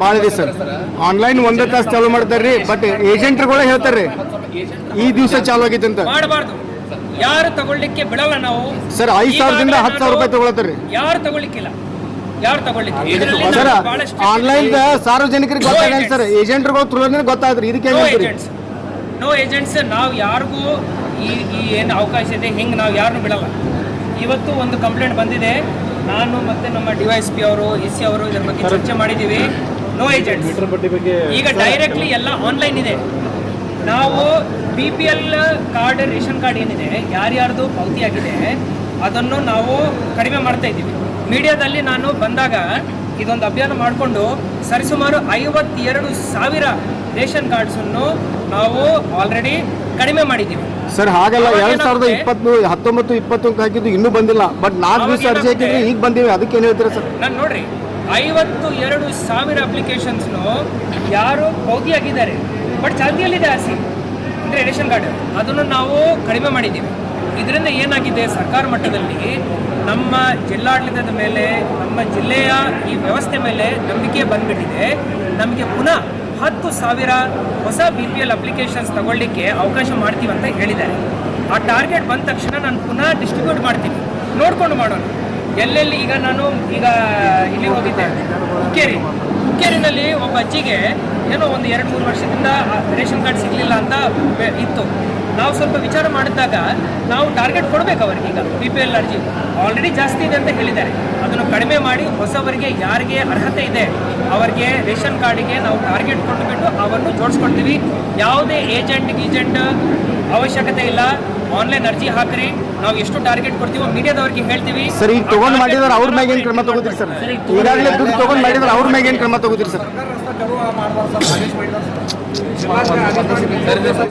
ಭಾಳ sir online ಒಂದೇ ತಾಸು ಚಾಲೂ ಮಾಡ್ತಾರ್ರಿ ಬಟ್ ಏಜೆಂಟ್ರುಗಳೇ ಹೇಳ್ತಾರ್ರಿ ಈ ದಿವಸ ಚಾಲು ಆಗೈತೆ ಅಂತ. ಮಾಡಬಾರ್ದು. ಯಾರು ತಗೊಳ್ಳಿಕ್ಕೆ ಬಿಡಲ್ಲ ನಾವು. ಸರ್ ಐದ್ ಸಾವಿರದಿಂದ ಹತ್ತು ಸಾವಿರ ರೂಪಾಯಿ ತಗೊಳತ್ತಾರ್ರಿ. ಯಾರು ತಗೊಳ್ಳಿಕ್ಕಿಲ್ಲ. ಯಾರು ತಗೊಳ್ಳಿಕ್ಕೆ ಇದರಲ್ಲಿ ಸರ್ ನಾನು ಬಹಳಷ್ಟು ಆನ್ಲೈನ್ ಸಾರ್ವಜನಿಕರಿಗೆ ಗೊತ್ತಾಗಲ್ಲ ಸರ್ ಏಜೆಂಟ್ರುಗಳು ಥ್ರೂ ಗೊತ್ತಾದ್ರಿ ಇದಕ್ಕೆ ನೋ ಏಜೆಂಟ್ಸ್ ನೋ ಏಜೆಂಟ್ಸ್ ನಾವು ಯಾರಿಗೂ ಈ ಈ ಏನು ಅವಕಾಶ ಇದೆ ಹಿಂಗೆ ನಾವು ಯಾರನ್ನೂ ಬಿಡಲ್ಲ. ಇವತ್ತು ಒಂದು ಕಂಪ್ಲೇಂಟ್ ಬಂದಿದೆ. ನಾನು ಮತ್ತೆ ನಮ್ಮ ಡಿ ವೈ ಎಸ್ ಪಿ ಅವರು ಎಸ್ ಸಿ ಅವರು ಇದ್ರ ಬಗ್ಗೆ ಚರ್ಚೆ ಮಾಡಿದ್ದೀವಿ. ನೋ ಏಜೆಂಟ್ಸ್ ಈಗ ಡೈರೆಕ್ಟ್ಲಿ ಎಲ್ಲ ಆನ್ಲೈನ್ ಇದೆ. ನಾವು B P L card ration card ಏನಿದೆ ಯಾರ್ಯಾರ್ದು ಪಾವತಿ ಆಗಿದೆ ಅದನ್ನು ನಾವು ಕಡಿಮೆ ಮಾಡ್ತಾ ಇದ್ದೀವಿ. ಮೀಡಿಯಾದಲ್ಲಿ ನಾನು ಬಂದಾಗ ಇದೊಂದು ಅಭಿಯಾನ ಮಾಡಿಕೊಂಡು ಸರಿಸುಮಾರು ಐವತ್ತೆರಡು ಸಾವಿರ ರೇಷನ್ ಕಾರ್ಡ್ಸನ್ನು ನಾವು ಆಲ್ರೆಡಿ ಕಡಿಮೆ ಮಾಡಿದ್ದೀವಿ. ಸರ್ ಹಾಗಲ್ಲ ಎರಡ್ ಸಾವಿರದ ಇಪ್ಪತ್ಮೂರು ಹತ್ತೊಂಬತ್ತು ಇಪ್ಪತ್ತೊಂದು ಹಾಕಿದ್ದು ಇನ್ನೂ ಬಂದಿಲ್ಲ. ಬಟ್ ನಾಲ್ಕು ದಿವಸ ಅರ್ಜಿ ಹಾಕಿದ್ರೆ ಈಗ ಬಂದಿವೆ. ಅದಕ್ಕೆ ಏನು ಹೇಳ್ತೀರಾ ಸರ್? ನಾನು ನೋಡ್ರಿ ಐವತ್ತು ಎರಡು ಸಾವಿರ ಅಪ್ಲಿಕೇಶನ್ಸ್ನು ಯಾರು ಪೌದಿಯಾಗಿದ್ದಾರೆ. ಬಟ್ ಚಾಲ್ತಿಯಲ್ಲಿದೆ ಆಸಿ ಅಂದರೆ ರೇಷನ್ ಕಾರ್ಡ್. ಅದನ್ನು ನಾವು ಕಡಿಮೆ ಮಾಡಿದ್ದೀವಿ. ಇದರಿಂದ ಏನಾಗಿದೆ? ಸರ್ಕಾರ ಮಟ್ಟದಲ್ಲಿ ನಮ್ಮ ಜಿಲ್ಲಾಡಳಿತದ ಮೇಲೆ, ನಮ್ಮ ಜಿಲ್ಲೆಯ ಈ ವ್ಯವಸ್ಥೆ ಮೇಲೆ ನಂಬಿಕೆ ಬಂದ್ಬಿಟ್ಟಿದೆ. ನಮಗೆ ಪುನಃ ಹತ್ತು ಸಾವಿರ ಹೊಸ ಬಿ ಪಿ ಎಲ್ ಅಪ್ಲಿಕೇಶನ್ಸ್ ತಗೊಳ್ಳಿಕ್ಕೆ ಅವಕಾಶ ಮಾಡ್ತೀವಿ ಅಂತ ಹೇಳಿದ್ದಾರೆ. ಆ ಟಾರ್ಗೆಟ್ ಬಂದ ತಕ್ಷಣ ನಾನು ಪುನಃ ಡಿಸ್ಟ್ರಿಬ್ಯೂಟ್ ಮಾಡ್ತೀನಿ. ನೋಡಿಕೊಂಡು ಮಾಡೋಣ. ಎಲ್ಲೆಲ್ಲಿ ಈಗ ನಾನು ಈಗ ಇಲ್ಲಿ ಹೋಗಿದ್ದೆ? ಹುಕ್ಕೇರಿ. ಹುಕ್ಕೇರಿನಲ್ಲಿ ಒಬ್ಬ ಅಜ್ಜಿಗೆ ಏನೋ ಒಂದು ಎರಡು ಮೂರು ವರ್ಷದಿಂದ ರೇಷನ್ ಕಾರ್ಡ್ ಸಿಗಲಿಲ್ಲ ಅಂತ ಇತ್ತು. ನಾವು ಸ್ವಲ್ಪ ವಿಚಾರ ಮಾಡಿದಾಗ ನಾವು ಟಾರ್ಗೆಟ್ ಕೊಡಬೇಕು ಅವರಿಗೆ ಈಗ ಬಿ ಪಿ ಎಲ್ ಅರ್ಜಿ. ಆಲ್ರೆಡಿ ಜಾಸ್ತಿ ಇದೆ ಅಂತ ಹೇಳಿದ್ದಾರೆ. ಅದನ್ನು ಕಡಿಮೆ ಮಾಡಿ ಹೊಸವರಿಗೆ ಯಾರಿಗೆ ಅರ್ಹತೆ ಇದೆ ಅವರಿಗೆ ರೇಷನ್ ಕಾರ್ಡಿಗೆ ನಾವು ಟಾರ್ಗೆಟ್ ಕೊಟ್ಟುಬಿಟ್ಟು ಅವನ್ನು ಜೋಡಿಸ್ಕೊಡ್ತೀವಿ. ಯಾವುದೇ ಏಜೆಂಟ್ ಗೀಜೆಂಟ್ ಅವಶ್ಯಕತೆ ಇಲ್ಲ. ಆನ್ಲೈನ್ ಅರ್ಜಿ ಹಾಕ್ರಿ. ನಾವು ಎಷ್ಟು ಟಾರ್ಗೆಟ್ ಕೊಡ್ತೀವೋ ಮೀಡಿಯಾದವ್ರಿಗೆ ಹೇಳ್ತೀವಿ. ಸರ್ ಈಗ ತಗೊಂಡ್ ಮಾಡಿದ್ರೆ ಅವ್ರ ಮ್ಯಾಗ ಏನ್ ಕ್ರಮ ತಗೋತೀರಿ ಸರ್? ಈಗಾಗಲೇ ದುಡ್ಡು ತಗೊಂಡ್ ಮಾಡಿದ್ರೆ ಅವ್ರ ಮ್ಯಾಗ ಏನ್ ಕ್ರಮ ತಗೋತೀರಿ ಸರ್.